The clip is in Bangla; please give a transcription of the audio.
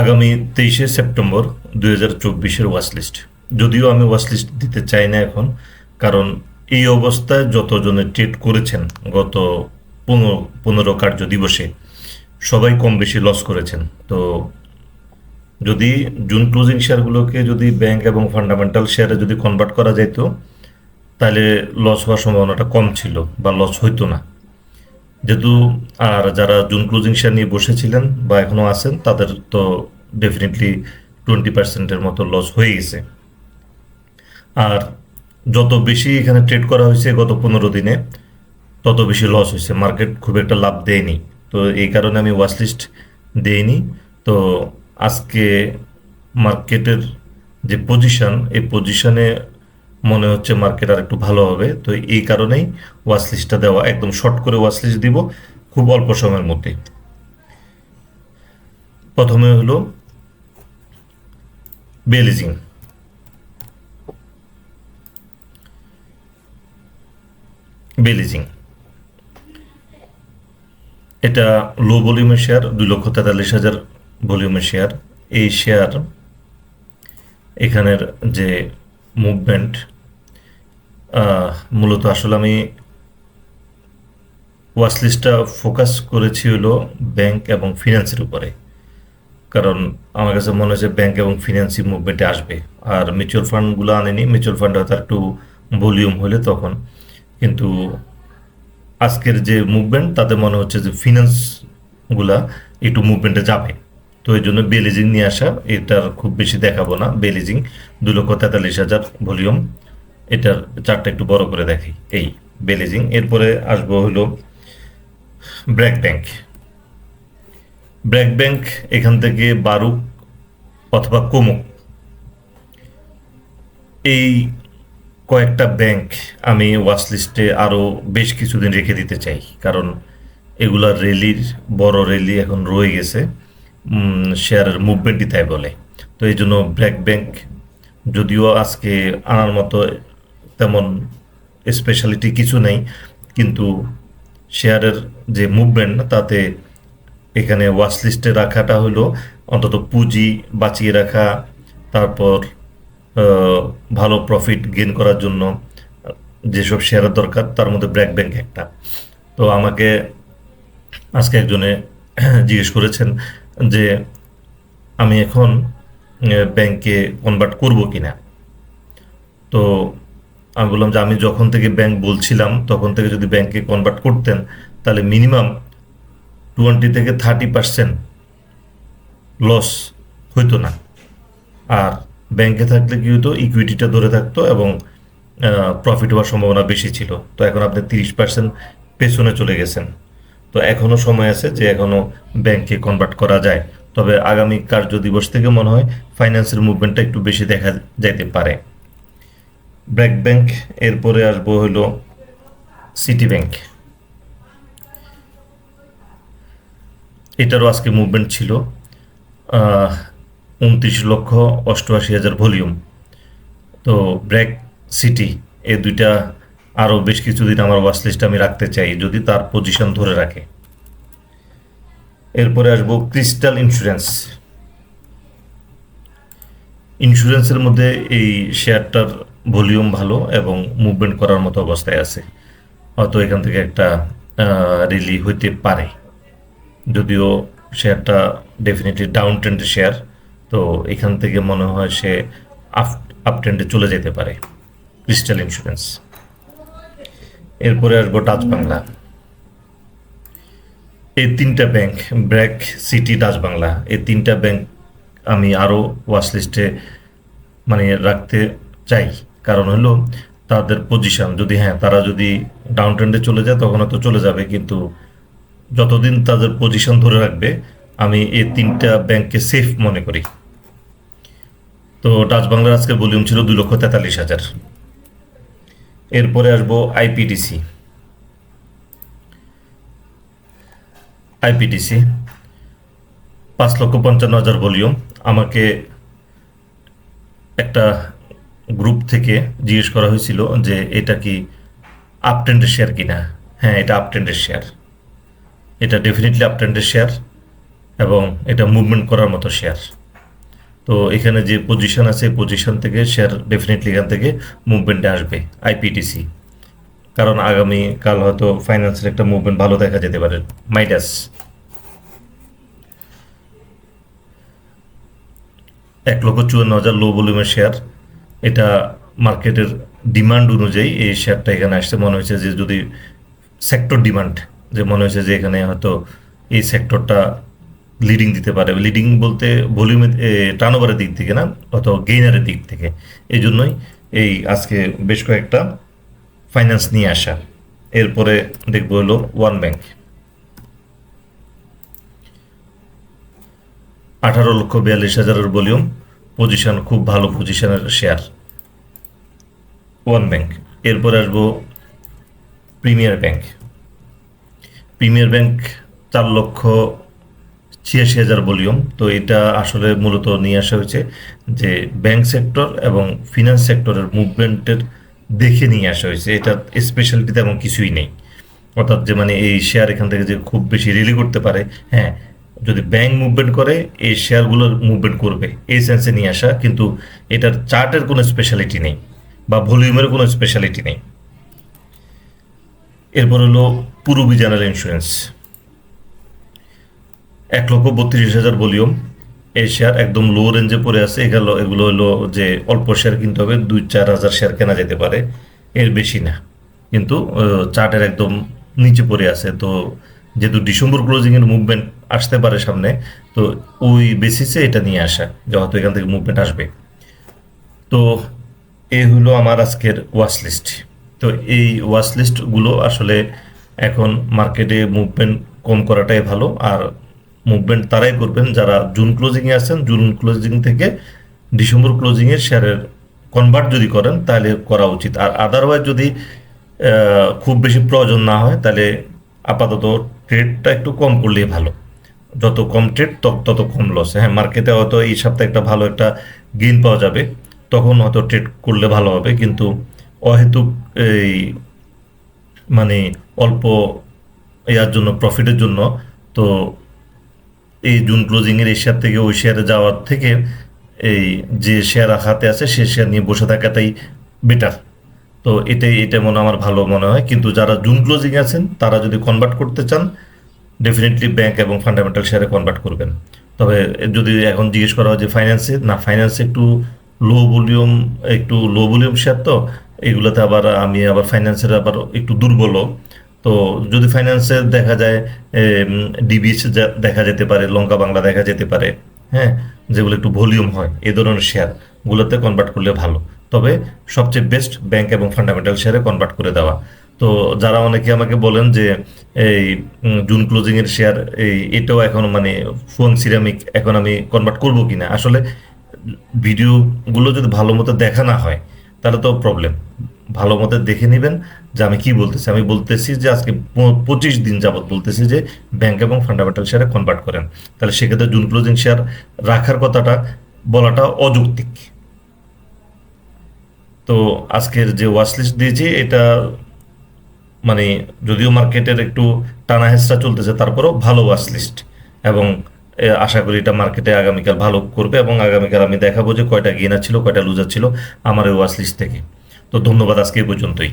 আগামী তেইশে সেপ্টেম্বর দুই হাজার চব্বিশের ওয়াচ লিস্ট যদিও আমি ওয়াচ লিস্ট দিতে চাই না এখন, কারণ এই অবস্থায় যতজনে ট্রেড করেছেন গত পনেরো পনেরো কার্য দিবসে, সবাই কম বেশি লস করেছেন। তো যদি জুন ক্লোজিং শেয়ারগুলোকে যদি ব্যাংক এবং ফান্ডামেন্টাল শেয়ারে যদি কনভার্ট করা যেত তাহলে লস হওয়ার সম্ভাবনাটা কম ছিল বা লস হইতো না। যেহেতু, আর যারা জুন ক্লোজিং শেয়ার নিয়ে বসেছিলেন বা এখনও আছেন, তাদের তো ডেফিনেটলি টোয়েন্টি পার্সেন্টের মতো লস হয়ে গেছে। আর যত বেশি এখানে ট্রেড করা হয়েছে গত পনেরো দিনে, তত বেশি লস হয়েছে। মার্কেট খুব একটা লাভ দেয়নি। তো এই কারণে আমি ওয়াচ লিস্ট দেইনি। তো আজকে মার্কেটের যে পজিশন এই পজিশনে মনে হচ্ছে মার্কেট আর একটু ভালো হবে। তো এই কারণেই ওয়াচ লিস্টটা দেওয়া, একদম শর্ট করে ওয়াচ লিস্ট দিব, খুব অল্প সময়ের মধ্যে। প্রথমে হলো বেলিজিং বেলিজিং এটা লো ভলিউমের শেয়ার দুই লক্ষ তেতাল্লিশ হাজার ভলিউমের শেয়ার এই শেয়ার এখানের যে মুভমেন্ট মূলত আসলে আমি ওয়াচ লিস্টটা ফোকাস করেছি হলো ব্যাংক এবং ফিনান্সের উপরে। কারণ আমার কাছে মনে হচ্ছে ব্যাংক এবং ফিনান্সি মুভমেন্টে আসবে। আর মিউচুয়াল ফান্ডগুলো আনেনি মিউচুয়াল ফান্ড হয়তো একটু ভলিউম হলে তখন। কিন্তু আজকের যে মুভমেন্ট তাতে মনে হচ্ছে যে ফিনান্সগুলা একটু মুভমেন্টে যাবে। তো এই জন্য বেলিজিং নিয়ে আসা, এটার খুব বেশি দেখাবো না। বেলিজিং দু লক্ষ তেতাল্লিশ হাজার ভলিউম এটার চারটা একটু বড় করে দেখাই এই বেলিজিং, এরপরে আসব হলো ব্র্যাক ব্যাংক। ব্র্যাক ব্যাংক এখান থেকে বারুক অথবা কোমুক। এই কয়েকটা ব্যাংক আমি ওয়াচ লিস্টে আরও বেশ কিছুদিন রেখে দিতে চাই, কারণ এগুলার রেলির বড় রেলি এখন রয়ে গেছে শেয়ারের মুভমেন্টই তাই বলে। তো এই জন্য ব্র্যাক ব্যাংক যদিও আজকে আনার মতো তেমন স্পেশালিটি কিছু নেই, কিন্তু শেয়ারের যে মুভমেন্ট তাতে এখানে ওয়াচ লিস্টে রাখাটা হলো অন্তত পুঁজি বাঁচিয়ে রাখা, তারপর ভালো প্রফিট গেইন করার জন্য যেসব শেয়ারের দরকার, তার মধ্যে ব্র্যাক ব্যাংক একটা। তো আমাকে আজকে একজনে জিজ্ঞেস করেছেন যে, আমি এখন ব্যাংকে কনভার্ট করব কি না তো আমি বললাম যে আমি যখন থেকে ব্যাংক বলছিলাম, তখন থেকে যদি ব্যাংকে কনভার্ট করতেন, তাহলে মিনিমাম টোয়েন্টি থেকে থার্টি পার্সেন্ট লস হইতো না। আর ব্যাংকে থাকলে কি হতো ইকুইটিটা ধরে থাকতো এবং প্রফিট হওয়ার সম্ভাবনা বেশি ছিল। তো এখন আপনি তিরিশ পার্সেন্ট পেছনে চলে গেছেন। তো এখনও সময় আছে যে এখনও ব্যাংকে কনভার্ট করা যায়। তবে আগামী কার্য দিবস থেকে মনে হয় ফাইন্যান্সের মুভমেন্টটা একটু বেশি দেখা যাইতে পারে। ব্র্যাক ব্যাংক, এরপরে আসব হলো সিটি ব্যাংক। এটারও আজকে মুভমেন্ট ছিল উনত্রিশ লক্ষ অষ্টআশি হাজার ভলিউম। তো ব্র্যাক সিটি এই দুইটা আরও বেশ কিছুদিন আমার ওয়াচ লিস্টে আমি রাখতে চাই, যদি তার পজিশন ধরে রাখে। এরপরে আসব ক্রিস্টাল ইন্স্যুরেন্স ইন্স্যুরেন্সের মধ্যে এই শেয়ারটার ভলিউম ভালো এবং মুভমেন্ট করার মতো অবস্থায় আছে। হয়তো এখান থেকে একটা রিলি হইতে পারে। যদিও শেয়ারটা ডেফিনেটলি ডাউন ট্রেন্ডের শেয়ার তো এখান থেকে মনে হয় সে আপ আপ ট্রেন্ডে চলে যেতে পারে। ক্রিস্টাল ইন্স্যুরেন্স এরপরে আসব ডাচ বাংলা এই তিনটা bank BRAC City Dutch Bangla এই তিনটা ব্যাংক আমি আরও ওয়াশ লিস্টে মানে রাখতে চাই। কারণ হলো তাদের পজিশন যদি হ্যাঁ তারা যদি ডাউন ট্রেন্ডে চলে যায়, তখন হয়তো চলে যাবে, কিন্তু যতদিন তাদের পজিশন ধরে রাখবে, আমি এই তিনটা ব্যাংককে সেফ মনে করি। তো ডাচ বাংলার আজকে ভলিউম ছিল দুই লক্ষ তেতাল্লিশ হাজার। এরপরে আসব আইপিডিসি আইপিডিসি পাঁচ লক্ষ পঞ্চান্ন হাজার ভলিউম আমাকে একটা গ্রুপ থেকে জিজ্ঞেস করা হয়েছিল যে এটা কি আপ ট্রেন্ডের শেয়ার কিনা? হ্যাঁ এটা আপ ট্রেন্ডের শেয়ার এটা ডেফিনেটলি আপ ট্রেন্ডের শেয়ার এবং এটা মুভমেন্ট করার মতো শেয়ার তো এখানে যে পজিশন আছে পজিশন থেকে শেয়ার ডেফিনেটলি এখান থেকে মুভমেন্টে আসবে আইপিটিসি কারণ আগামী কাল হয়তো ফাইন্যান্সের একটা মুভমেন্ট ভালো দেখা যেতে পারে মাইডাস এক লক্ষ চুয়ান্ন হাজার লো ভলিউমের শেয়ার এটা মার্কেটের ডিমান্ড অনুযায়ী এই শেয়ারটা এখানে আসতে মনে হয়েছে যে যদি সেক্টর ডিমান্ড যে মনে হয়েছে যে এখানে হয়তো এই সেক্টরটা লিডিং দিতে পারে। লিডিং বলতে ভলিউমের টার্নওভারের দিক থেকে না, অথবা গেইনারের দিক থেকে। এই জন্যই এই আজকে বেশ কয়েকটা ফাইন্যান্স নিয়ে আসা। এরপরে দেখব হলো ওয়ান ব্যাংক আঠারো লক্ষ বিয়াল্লিশ হাজারের ভলিউম পজিশন খুব ভালো পজিশনের শেয়ার ওয়ান ব্যাংক এরপরে আসব প্রিমিয়ার ব্যাংক প্রিমিয়ার ব্যাংক চার লক্ষ ছিয়াশি হাজার ভলিউম। তো এটা আসলে মূলত নিয়ে আসা হয়েছে যে ব্যাংক সেক্টর এবং ফিনান্স সেক্টরের মুভমেন্টের দেখে নিয়ে আসা হয়েছে। এটা স্পেশালিটি তেমন কিছুই নেই। অর্থাৎ যে মানে এই শেয়ার এখান থেকে যে খুব বেশি রিলি করতে পারে হ্যাঁ যদি ব্যাংক মুভমেন্ট করে, এই শেয়ারগুলোর মুভমেন্ট করবে। এই সেন্সে নিয়ে আসা, কিন্তু এটার চার্টের কোনো স্পেশালিটি নেই বা ভলিউমের কোনো স্পেশালিটি নেই। এরপর হলো পূর্বী জেনারেল ইন্স্যুরেন্স এক লক্ষ বত্রিশ হাজার ভলিউম এই শেয়ার একদম লো রেঞ্জে পড়ে আছে। এগুলো এগুলো হলো যে অল্প শেয়ার কিনতে হবে, দুই চার হাজার শেয়ার কেনা যেতে পারে। এর বেশি না। কিন্তু চার্টের একদম নিচে পড়ে আছে। তো যেহেতু ডিসেম্বর ক্লোজিং এর মুভমেন্ট আসতে পারে সামনে, তো ওই বেসিসে এটা নিয়ে আসা, যে হয়তো এখান থেকে মুভমেন্ট আসবে। তো এ হলো আমার আজকের ওয়াচ লিস্ট তো এই ওয়াচ লিস্টগুলো আসলে এখন মার্কেটে মুভমেন্ট কম করাটাই ভালো, আর মুভমেন্ট তারাই করবেন যারা জুন ক্লোজিংয়ে আছেন। জুন ক্লোজিং থেকে ডিসেম্বর ক্লোজিংয়ের শেয়ারের কনভার্ট যদি করেন, তাহলে করা উচিত। আর আদারওয়াইজ যদি খুব বেশি প্রয়োজন না হয়, তাহলে আপাতত ট্রেডটা একটু কম করলেই ভালো। যত কম ট্রেড তত কম লস হ্যাঁ মার্কেটে হয়তো এই সপ্তাহে একটা ভালো একটা গেইন পাওয়া যাবে। তখন হয়তো ট্রেড করলে ভালো হবে, কিন্তু অহেতুক এই মানে অল্প ইয়ার জন্য প্রফিটের জন্য তো এই জুন ক্লোজিংয়ের এই শেয়ার থেকে ওই শেয়ারে যাওয়ার থেকে এই যে শেয়ার হাতে আছে, সে শেয়ার নিয়ে বসে থাকাটাই বেটার তো এটাই, এটা মনে আমার ভালো মনে হয়। কিন্তু যারা জুন ক্লোজিং আছেন, তারা যদি কনভার্ট করতে চান ডেফিনেটলি ব্যাংক এবং ফান্ডামেন্টাল শেয়ারে কনভার্ট করবেন। তবে যদি এখন জিজ্ঞেস করা হয় যে ফাইন্যান্সে না ফাইন্যান্সে একটু লো ভলিউম একটু লো ভলিউম শেয়ার তো, এগুলোতে আবার আমি আবার ফাইন্যান্সের আবার একটু দুর্বল। তো যদি ফাইন্যান্সে দেখা যায় ডিবিএস দেখা যেতে পারে, লঙ্কা বাংলা দেখা যেতে পারে হ্যাঁ যেগুলো একটু ভলিউম হয়, এ ধরনের শেয়ারগুলোতে কনভার্ট করলে ভালো। তবে সবচেয়ে বেস্ট ব্যাংক এবং ফান্ডামেন্টাল শেয়ারে কনভার্ট করে দেওয়া। তো যারা অনেকে আমাকে বলেন যে, এই জুন ক্লোজিং এর শেয়ার এই, এটাও এখন মানে ফোন সিরামিক এখন আমি কনভার্ট করব কিনা? আসলে ভিডিওগুলো যদি ভালো মতো দেখা না হয়, তাহলে তো প্রবলেম ভালো মতো দেখে নেবেন যে আমি কি বলতেছি। আমি বলতেছি যে আজকে পঁচিশ দিন যাবত বলতেছি যে ব্যাংক এবং ফান্ডামেন্টাল শেয়ারে কনভার্ট করেন। তাহলে সেক্ষেত্রে জুন ক্লোজিং শেয়ার রাখার কথাটা বলাটা অযৌক্তিক। তো আজকের যে ওয়াচ লিস্ট দিয়েছি, এটা মানে যদিও মার্কেটের একটু টানা হেসরা চলতেছে, তারপরেও ভালো ওয়াচ লিস্ট এবং আশা করি এটা মার্কেটে আগামীকাল ভালো করবে এবং আগামীকাল আমি দেখাবো যে কয়টা গেনার ছিল, কয়টা লুজার ছিল আমার এই ওয়াচ লিস্ট থেকে। তো ধন্যবাদ আজকে পর্যন্তই।